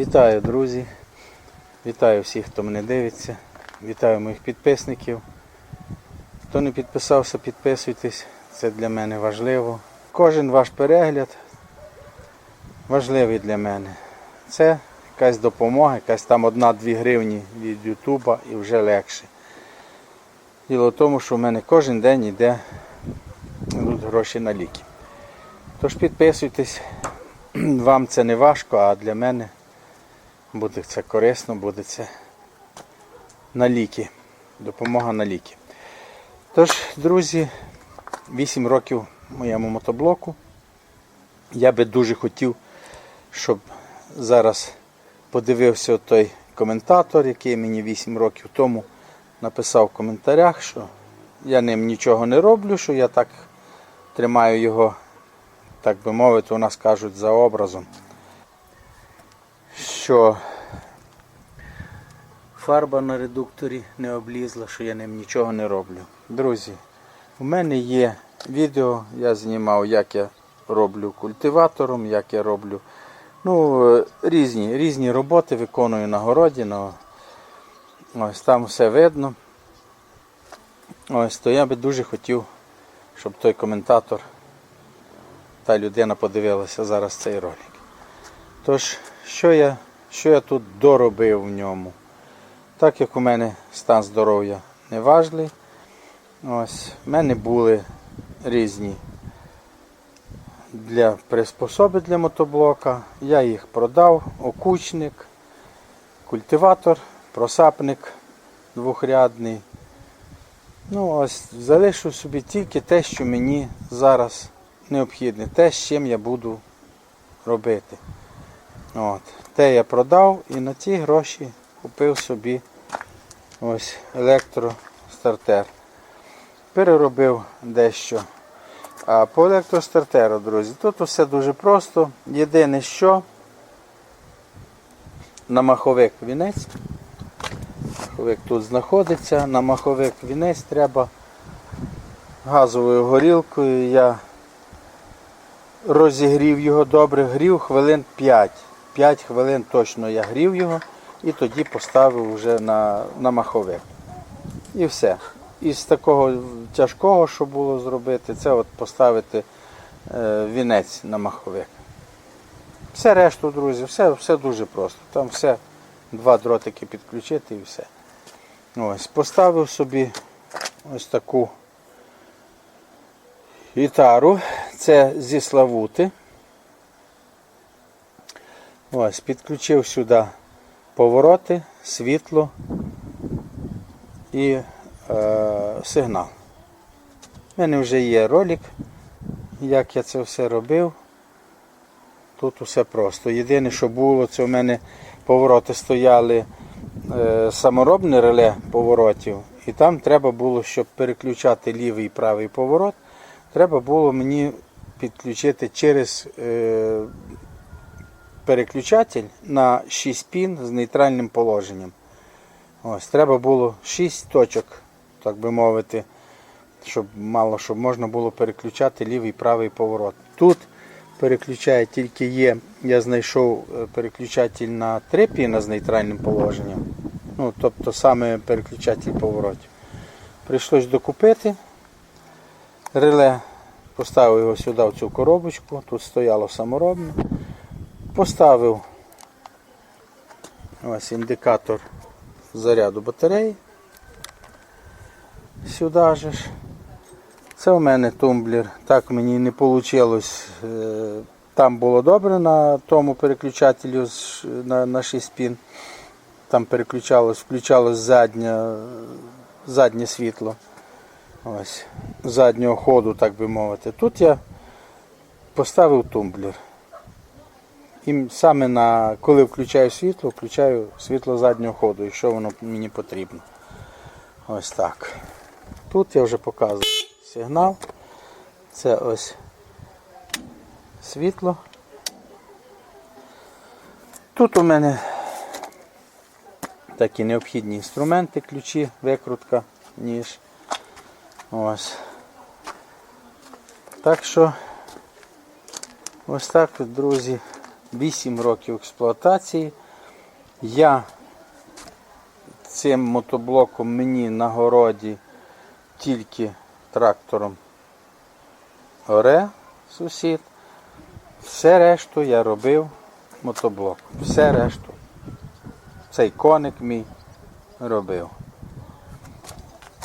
Вітаю, друзі. Вітаю всіх, хто мене дивиться. Вітаю моїх підписників. Хто не підписався, підписуйтесь. Це для мене важливо. Кожен ваш перегляд важливий для мене. Це якась допомога, якась там одна-дві гривні від Ютуба і вже легше. Діло в тому, що в мене кожен день йде йдуть гроші на ліки. Тож підписуйтесь, вам це не важко, а для мене буде це корисно, буде це на ліки. Допомога на ліки. Тож, друзі, 8 років моєму мотоблоку. Я би дуже хотів, щоб зараз подивився той коментатор, який мені 8 років тому написав в коментарях, що я ним нічого не роблю, що я так тримаю його, так би мовити, у нас кажуть, за образом. Що фарба на редукторі не облізла, що я ним нічого не роблю. Друзі, у мене є відео, я знімав, як я роблю культиватором, як я роблю ну, е, різні, різні роботи виконую на городі. Ну, ось там все видно. Ось, то я би дуже хотів, щоб той коментатор, та людина подивилася зараз цей ролик. Тож, що я, що я тут доробив в ньому? Так як у мене стан здоров'я неважний, ось, в мене були різні для приспособи для мотоблока. Я їх продав, окучник, культиватор, просапник двохрядний. Ну, ось залишу собі тільки те, що мені зараз необхідне, те, з чим я буду робити. От. Те я продав і на ті гроші купив собі ось електростартер. Переробив дещо. А по електростартеру, друзі, тут все дуже просто. Єдине що на маховик вінець. Маховик тут знаходиться. На маховик вінець треба газовою горілкою. Я розігрів його добре, грів хвилин 5. 5 хвилин точно я грів його і тоді поставив вже на, на маховик. І все. Із такого тяжкого, що було зробити, це от поставити е, вінець на маховик. Все решту, друзі, все, все дуже просто. Там все, два дротики підключити і все. Ось, Поставив собі ось таку гітару. Це зі Славути. Ось, підключив сюди повороти, світло і е, сигнал. У мене вже є ролик, як я це все робив. Тут усе просто. Єдине, що було, це у мене повороти стояли е, саморобне реле поворотів. І там треба було, щоб переключати лівий і правий поворот, треба було мені підключити через е, переключатель на 6 пін з нейтральним положенням. Ось, Треба було 6 точок, так би мовити, щоб мало щоб можна було переключати лівий і правий поворот. Тут переключає тільки є, я знайшов е, переключатель на 3 піна з нейтральним положенням. Ну, Тобто саме переключатель поворотів. Прийшлось докупити реле, поставив його сюди в цю коробочку, тут стояло саморобне. Поставив ось індикатор заряду батареї. Сюди ж. Це у мене тумблер. Так мені не вийшло. Там було добре на тому переключателю на, на 6 пін. Там переключалось, включалось заднє, заднє світло. Ось, заднього ходу, так би мовити. Тут я поставив тумблер. І саме на, коли включаю світло, включаю світло заднього ходу, якщо воно мені потрібно. Ось так. Тут я вже показую сигнал. Це ось світло. Тут у мене такі необхідні інструменти, ключі, викрутка, ніж. Ось. Так що ось так, друзі, 8 років експлуатації. Я цим мотоблоком мені на городі тільки трактором оре сусід. Все решту я робив мотоблоком. Все решту. Цей коник мій робив.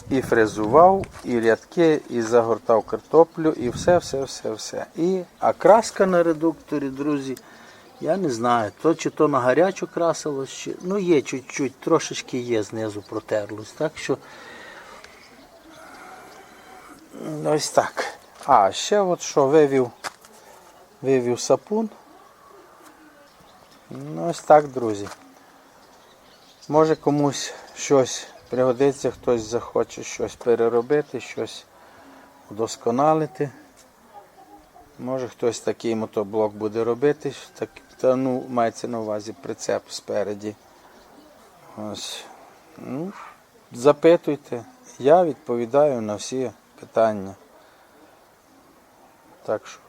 І фрезував, і рядки, і загортав картоплю, і все, все, все, все. І а краска на редукторі, друзі, я не знаю, то чи то на гарячу красилось, чи. Ну є чуть-чуть, трошечки є знизу протерлось. Так що ось так. А, ще от що вивів, вивів сапун. Ну, ось так, друзі. Може комусь щось пригодиться, хтось захоче щось переробити, щось удосконалити. Може хтось такий мотоблок буде робити, так, та, ну, мається на увазі прицеп спереді. Ось. Ну, запитуйте, я відповідаю на всі питання. Так що,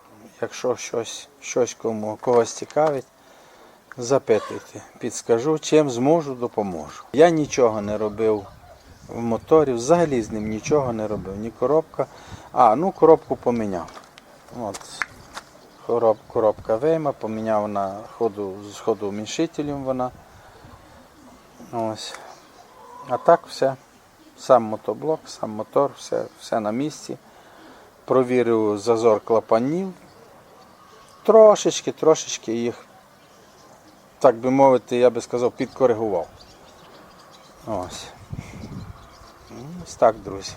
якщо щось, щось кому когось цікавить, запитуйте, підскажу, чим зможу, допоможу. Я нічого не робив в моторі, взагалі з ним нічого не робив, ні коробка. А, ну коробку поміняв. От. Короб, коробка вейма, поміняв на ходу з ходоуміншителем вона. Ось. А так все. Сам мотоблок, сам мотор, все, все на місці. Провірив зазор клапанів. Трошечки, трошечки їх, так би мовити, я би сказав, підкоригував. Ось. Ну, Ось так, друзі.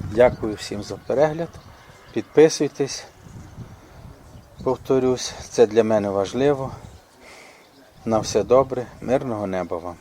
Дякую всім за перегляд. Підписуйтесь. Повторюсь, це для мене важливо. На все добре, мирного неба вам.